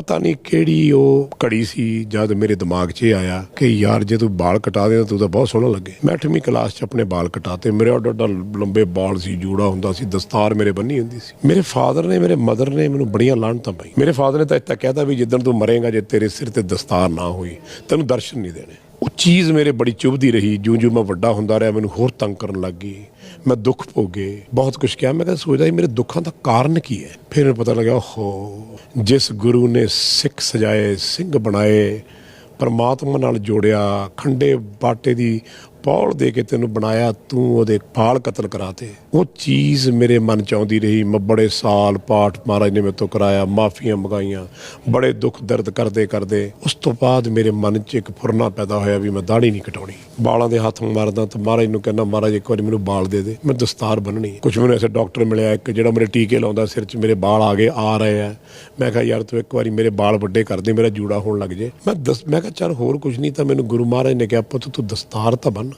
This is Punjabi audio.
ਪਤਾ ਨਹੀਂ ਕਿਹੜੀ ਉਹ ਘੜੀ ਸੀ, ਜਦ ਮੇਰੇ ਦਿਮਾਗ 'ਚ ਇਹ ਆਇਆ ਕਿ ਯਾਰ ਜੇ ਤੂੰ ਬਾਲ ਕਟਾ ਦੇ ਤੂੰ ਤਾਂ ਬਹੁਤ ਸੋਹਣਾ ਲੱਗੇ। ਮੈਂ 8ਵੀਂ ਕਲਾਸ 'ਚ ਆਪਣੇ ਬਾਲ ਕਟਾਤੇ। ਮੇਰੇ ਓਡਾ ਓਡਾ ਲੰਬੇ ਬਾਲ ਸੀ, ਜੂੜਾ ਹੁੰਦਾ ਸੀ, ਦਸਤਾਰ ਮੇਰੇ ਬੰਨੀ ਹੁੰਦੀ ਸੀ। ਮੇਰੇ ਫਾਦਰ ਨੇ, ਮੇਰੇ ਮਦਰ ਨੇ ਮੈਨੂੰ ਬੜੀਆਂ ਲਾਹਣਤਾਂ ਪਾਈ ਮੇਰੇ ਫਾਦਰ ਨੇ ਤਾਂ ਇੱਥੇ ਤੱਕ ਕਹਿਤਾ ਵੀ ਜਿੱਦਣ ਤੂੰ ਮਰੇਗਾ, ਜੇ ਤੇਰੇ ਸਿਰ ਤੇ ਦਸਤਾਰ ਨਾ ਹੋਈ, ਤੈਨੂੰ ਦਰਸ਼ਨ ਨਹੀਂ ਦੇਣੇ। ਉਹ ਚੀਜ਼ ਮੇਰੇ ਬੜੀ ਚੁਭਦੀ ਰਹੀ। ਜਿਉਂ ਜਿਉਂ ਮੈਂ ਵੱਡਾ ਹੁੰਦਾ ਰਿਹਾ, ਮੈਨੂੰ ਹੋਰ ਤੰਗ ਕਰਨ ਲੱਗ ਗਈ। ਮੈਂ ਦੁੱਖ ਭੋਗੇ। ਬਹੁਤ ਕੁਝ ਕਿਹਾ। ਮੈਂ ਕਹਾਂ, ਸੋਚਦਾ ਸੀ ਮੇਰੇ ਦੁੱਖਾਂ ਦਾ ਕਾਰਨ ਕੀ ਹੈ? ਫਿਰ ਮੈਨੂੰ ਪਤਾ ਲੱਗਾ ਓਹੋ, ਜਿਸ ਗੁਰੂ ਨੇ ਸਿੱਖ ਸਜਾਏ, ਸਿੰਘ ਬਣਾਏ, ਪਰਮਾਤਮਾ ਨਾਲ ਜੋੜਿਆ, ਖੰਡੇ ਬਾਟੇ ਦੀ ਪੌਲ ਦੇ ਕੇ ਤੈਨੂੰ ਬਣਾਇਆ, ਤੂੰ ਉਹਦੇ ਪਾਲ ਕਤਲ ਕਰਾਤੇ ਉਹ ਚੀਜ਼ ਮੇਰੇ ਮਨ ਚ ਆਉਂਦੀ ਰਹੀ। ਮੈਂ ਬੜੇ ਸਾਲ ਪਾਠ ਮਹਾਰਾਜ ਨੇ ਮੇਰੇ ਤੋਂ ਕਰਾਇਆ, ਮਾਫੀਆਂ ਮੰਗਾਈਆਂ, ਬੜੇ ਦੁੱਖ ਦਰਦ ਕਰਦੇ ਕਰਦੇ। ਉਸ ਤੋਂ ਬਾਅਦ ਮੇਰੇ ਮਨ ਚ ਇੱਕ ਫੁਰਨਾ ਪੈਦਾ ਹੋਇਆ ਵੀ ਮੈਂ ਦਾੜੀ ਨਹੀਂ ਕਟਾਉਣੀ। ਬਾਲਾਂ ਦੇ ਹੱਥ ਮਾਰਦਾ ਤਾਂ ਮਹਾਰਾਜ ਨੂੰ ਕਹਿੰਦਾ, ਮਹਾਰਾਜ, ਇੱਕ ਵਾਰੀ ਮੈਨੂੰ ਬਾਲ ਦੇ ਦੇ। ਮੈਂ ਦਸਤਾਰ ਬੰਨਣੀ ਕੁਝ ਮੈਨੂੰ ਐਸੇ ਡਾਕਟਰ ਮਿਲਿਆ, ਇੱਕ ਜਿਹੜਾ ਮੇਰੇ ਟੀਕੇ ਲਾਉਂਦਾ ਸਿਰ 'ਚ, ਮੇਰੇ ਬਾਲ ਆ ਗਏ, ਆ ਰਹੇ ਆ। ਮੈਂ ਕਿਹਾ, ਯਾਰ, ਤੂੰ ਇੱਕ ਵਾਰੀ ਮੇਰੇ ਬਾਲ ਵੱਡੇ ਕਰ ਦੇ, ਮੇਰਾ ਜੂੜਾ ਹੋਣ ਲੱਗ ਜੇ। ਮੈਂ ਦਸ, ਮੈਂ ਕਿਹਾ, ਚੱਲ ਹੋਰ ਕੁਝ ਨਹੀਂ ਤਾਂ ਮੈਨੂੰ ਗੁਰੂ ਮਹਾਰਾਜ ਨੇ ਕਿਹਾ, ਪੁੱਤ, ਤੂੰ ਦਸਤਾਰ ਤਾਂ ਬੰਨ